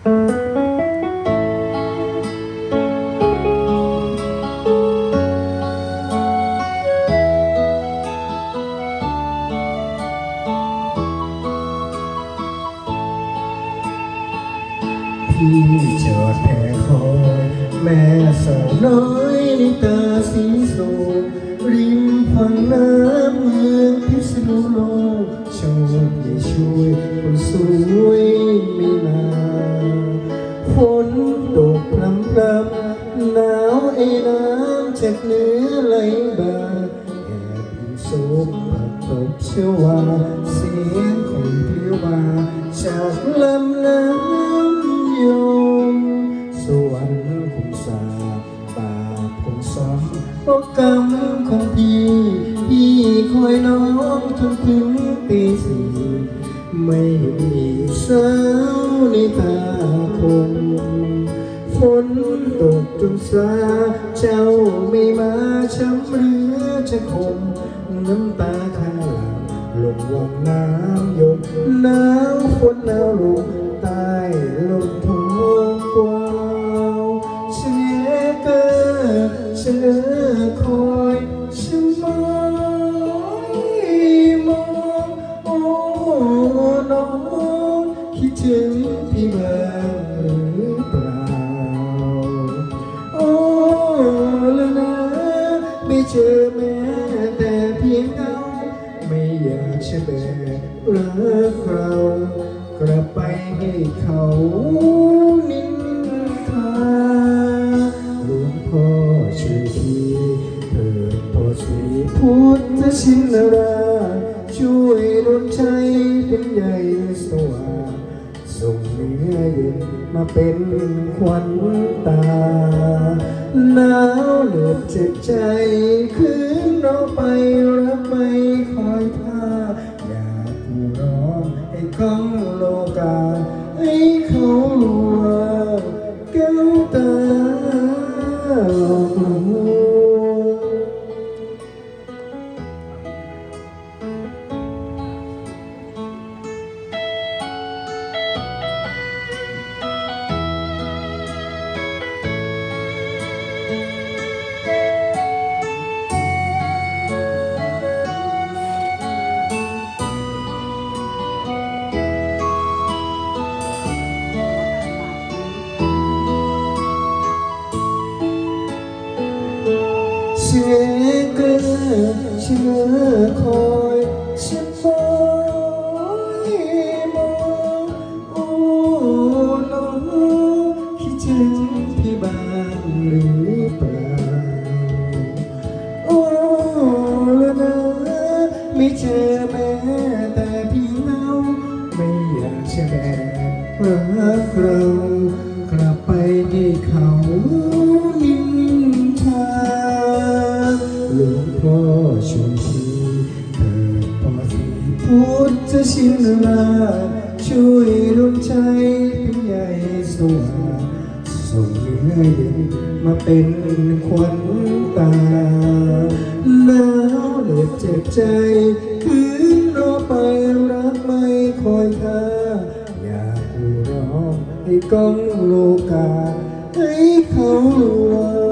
พี่จอดแผ่คอยแม่สาวน้อยในตาสีสูงริมฝั่งน้ำเมืองพิษณุโลกโชคดีช่วยคนสู้ากเนือไหลบ่าแอบอิงสูงผักตบเชื่อว่าเสียงของพียวมาจากลำน้ำยมสวรรค์คงสาบบาปคงซ้ำเพราะกรรมของพี่พี่คอยน้องจนถึงตีสี่ไม่มีสาวในตาคม ฝนตกจนสาเจ้าไม่มาช้ำหรือจะคมน้ำตาข้าหลงลงวังน้ำหยดหนาวฝนหนาวลงใต้ลมทงกวาวเชเกอเชคอยฉันมอยมองโอ้น้องคิดถึงพี่บ้าง อยากจะแบกรักเรากลับไปให้เขานินทาหลวงพ่อช่วยทีเถิดพ่อสีพุทธชินราชช่วยดลใจเป็นใหญ่สว่างส่งเนื้อเย็นมาเป็นควันตาหนาวเหลือเจ็บใจคืนเราไป เชื่อเกอเชื่อคอยฉันคอยมองโอ้น้องคิดถึงพี่บ้างหรือเปล่าโอ้ละนะไม่เจอแม้แต่พี่เงาไม่อยากจะแบกรักเรา พุทธชินราช่วยดวงใจเป็นใหญ่สว่างส่งเนื้อเย็นมาเป็นควันตาหนาวเหน็บเจ็บใจคืนรอไปรักไม่คอยท่าอยากร้องให้ก้องโลกาให้เขารู้ว่า